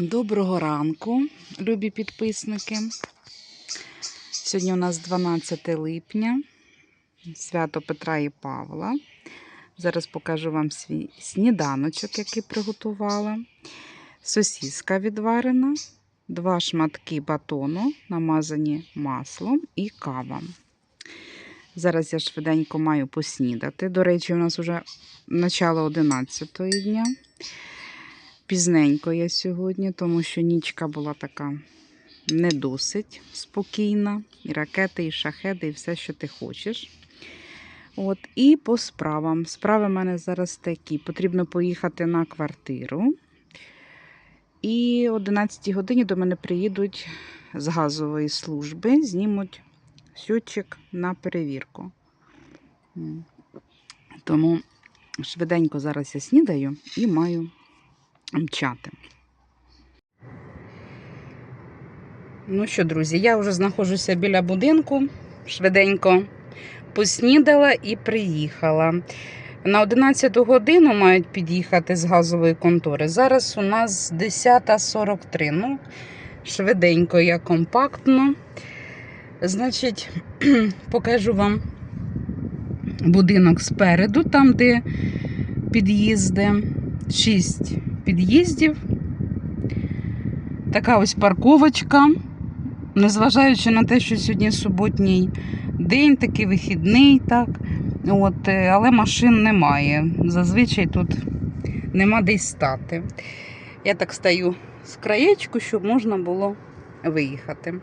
Доброго ранку, любі підписники. Сьогодні у нас 12 липня, свято Петра і Павла. Зараз покажу вам свій сніданочок, який приготувала. Сосіска відварена, два шматки батону, намазані маслом і кава. Зараз я швиденько маю поснідати. До речі, у нас вже начало 11 дня. Пізненько я сьогодні, тому що нічка була така не досить спокійна. І ракети, і шахеди, і все, що ти хочеш. От, І по справам. Справи в мене зараз такі. Потрібно поїхати на квартиру. І о 11 годині до мене приїдуть з газової служби, знімуть щотчик на перевірку. Тому швиденько зараз я снідаю і маю мчати. Ну що, друзі, я вже знаходжуся біля будинку. Швиденько поснідала і приїхала. На 11 годину мають під'їхати з газової контори. Зараз у нас 10.43. Ну, швиденько я компактно. Значить, покажу вам будинок спереду, там, де під'їзди. Шість під'їздів. Така ось парковочка. Незважаючи на те, що сьогодні суботній день, такий вихідний, так. От, е, але машин немає. Зазвичай тут нема де стати. Я так стою з краєчку, щоб можна було виїхати.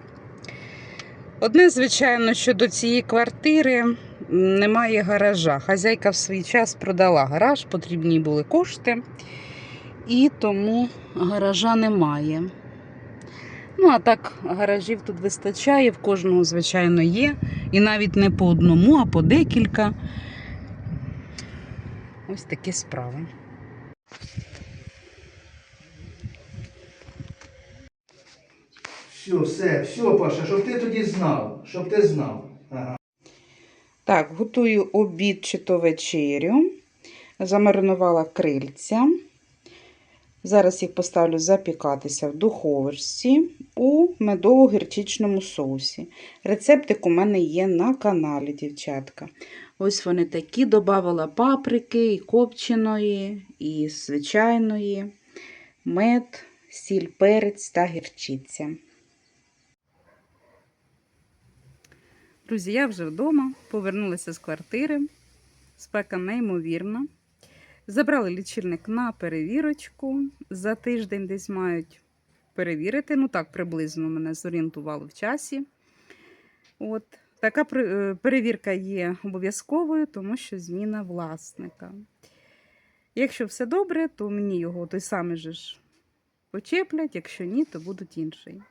Одне, звичайно, що до цієї квартири немає гаража. Хазяйка в свій час продала гараж, потрібні були кошти, і тому гаража немає. Ну, а так, гаражів тут вистачає, в кожного, звичайно, є. І навіть не по одному, а по декілька. Ось такі справи. Все, все, все, Паша, щоб ти тоді знав, щоб ти знав. Ага. Так, готую обід чи то вечерю. Замаринувала крильця. Зараз їх поставлю запікатися в духовочці у медово-гірчичному соусі. Рецептик у мене є на каналі, дівчатка. Ось вони такі. Добавила паприки, і копченої, і звичайної, мед, сіль, перець та гірчиця. Друзі, я вже вдома, повернулася з квартири. Спека неймовірна. Забрали лічильник на перевірочку. За тиждень десь мають перевірити. Ну так, приблизно мене зорієнтувало в часі. От. Така е, перевірка є обов'язковою, тому що зміна власника. Якщо все добре, то мені його той самий же ж почеплять, якщо ні, то будуть інший.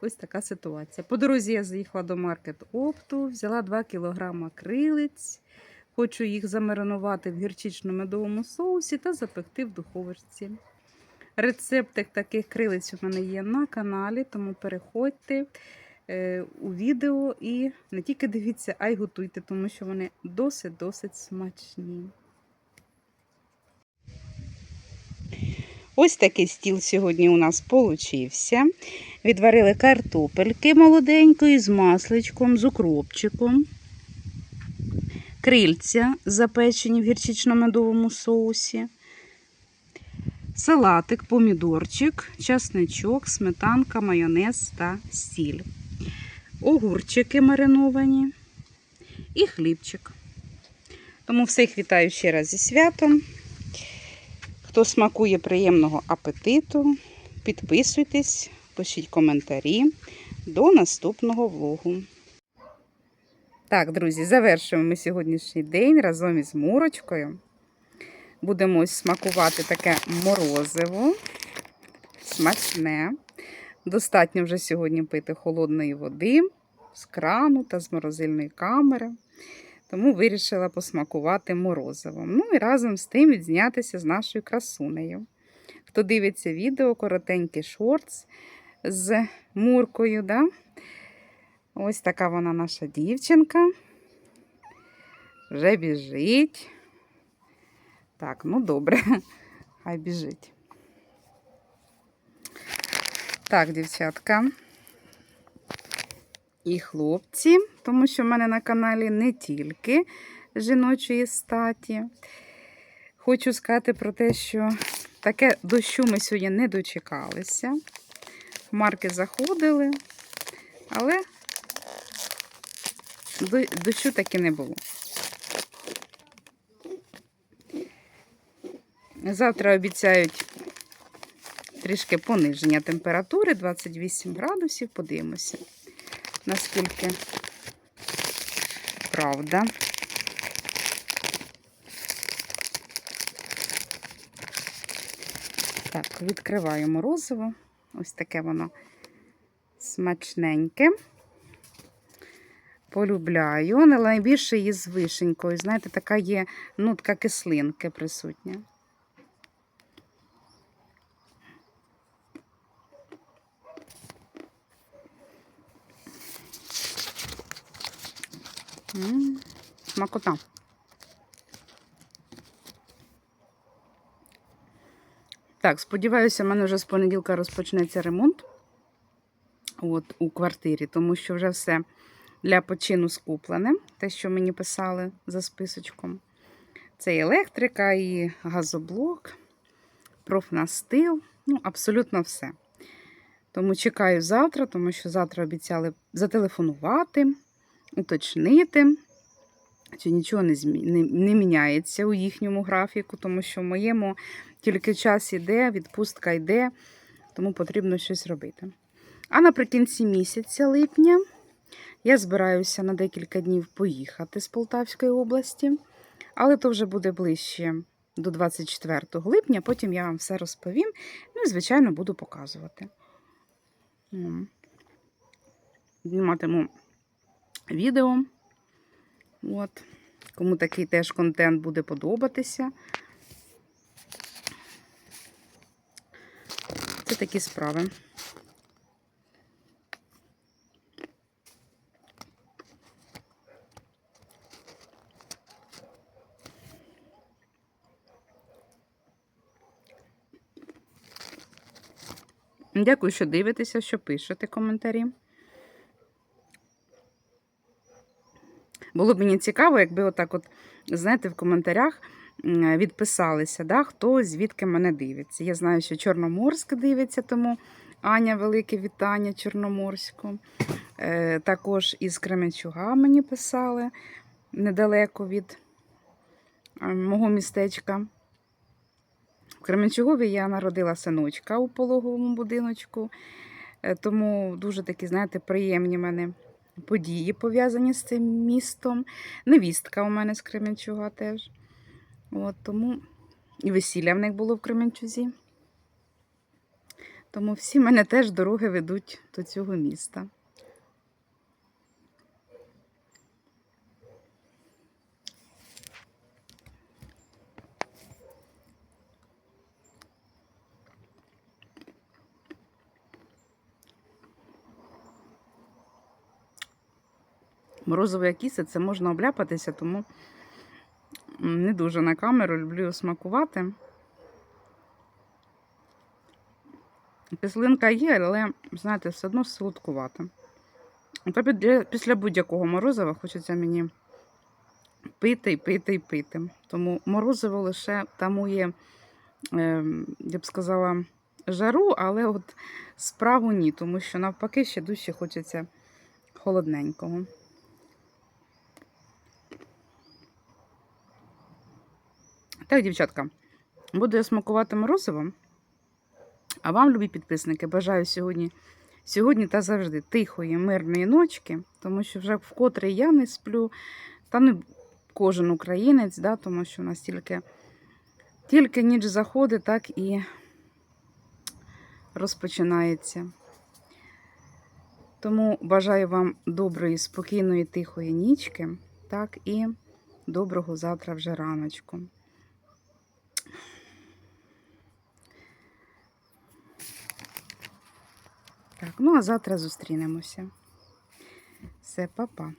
Ось така ситуація. По дорозі я заїхала до маркет опту, взяла 2 кг крилиць. Хочу їх замаринувати в гірчично-медовому соусі та запекти в духовочці. Рецептик таких крилиць у мене є на каналі, тому переходьте е, у відео і не тільки дивіться, а й готуйте, тому що вони досить-досить смачні. Ось такий стіл сьогодні у нас получився. Відварили картопельки молоденької з масличком, з укропчиком. Крильця запечені в гірчично-медовому соусі. Салатик, помідорчик, часничок, сметанка, майонез та сіль. Огурчики мариновані і хлібчик. Тому всіх вітаю ще раз зі святом. Хто смакує приємного апетиту, підписуйтесь, пишіть коментарі. До наступного влогу. Так, друзі, завершуємо ми сьогоднішній день разом із Мурочкою. Будемо смакувати таке морозиво. Смачне. Достатньо вже сьогодні пити холодної води з крану та з морозильної камери. Тому вирішила посмакувати морозивом. Ну і разом з тим відзнятися з нашою красунею. Хто дивиться відео, коротенький шортс з Муркою. Да? Ось така вона наша дівчинка. Вже біжить. Так, ну добре, хай біжить. Так, дівчатка. І хлопці, тому що в мене на каналі не тільки жіночої статі. Хочу сказати про те, що таке дощу ми сьогодні не дочекалися. Марки заходили, але дощу таки не було. Завтра обіцяють трішки пониження температури 28 градусів. Подивимося, наскільки правда. Так, відкриваю морозиво. Ось таке воно смачненьке. Полюбляю, але найбільше її з вишенькою. Знаєте, така є нутка кислинки присутня. М, Смакота. Так, сподіваюся, в мене вже з понеділка розпочнеться ремонт от, у квартирі, тому що вже все для почину скуплене, те, що мені писали за списочком. Це і електрика, і газоблок, профнастил, ну, абсолютно все. Тому чекаю завтра, тому що завтра обіцяли зателефонувати, уточнити, чи нічого не, змі... не, не міняється у їхньому графіку, тому що в моєму тільки час іде, відпустка йде, тому потрібно щось робити. А наприкінці місяця липня я збираюся на декілька днів поїхати з Полтавської області, але то вже буде ближче до 24 липня, потім я вам все розповім. Ну і, звичайно, буду показувати. Зніматиму відео. От. Кому такий теж контент буде подобатися. Це такі справи. Дякую, що дивитеся, що пишете коментарі. Було б мені цікаво, якби отак, от, знаєте, в коментарях відписалися, да, хто звідки мене дивиться. Я знаю, що Чорноморськ дивиться, тому Аня, велике вітання Чорноморську. Е, також із Кременчуга мені писали недалеко від е, мого містечка. В Кременчугові я народила синочка у пологовому будиночку, е, тому дуже такі, знаєте, приємні в мене події пов'язані з цим містом. Невістка у мене з Кременчуга теж. От, тому і весілля в них було в Кременчузі. Тому всі мене теж дороги ведуть до цього міста. Морозове кіси це можна обляпатися, тому не дуже на камеру люблю смакувати. Кислинка є, але, знаєте, все одно солодкувата. Та після будь-якого морозива хочеться мені пити пити і пити. Тому морозиво лише тамує, е, я б сказала, жару, але от справу ні, тому що навпаки ще дужче хочеться холодненького. Так, дівчатка, буду я смакувати морозиво. А вам, любі підписники, бажаю сьогодні, сьогодні та завжди тихої, мирної ночки, тому що вже вкотре я не сплю, та не кожен українець, да, тому що у нас тільки, тільки ніч заходить, так і розпочинається. Тому бажаю вам доброї, спокійної, тихої нічки, так і доброго завтра вже раночку. Так, ну а завтра зустрінемося. Все, па-па.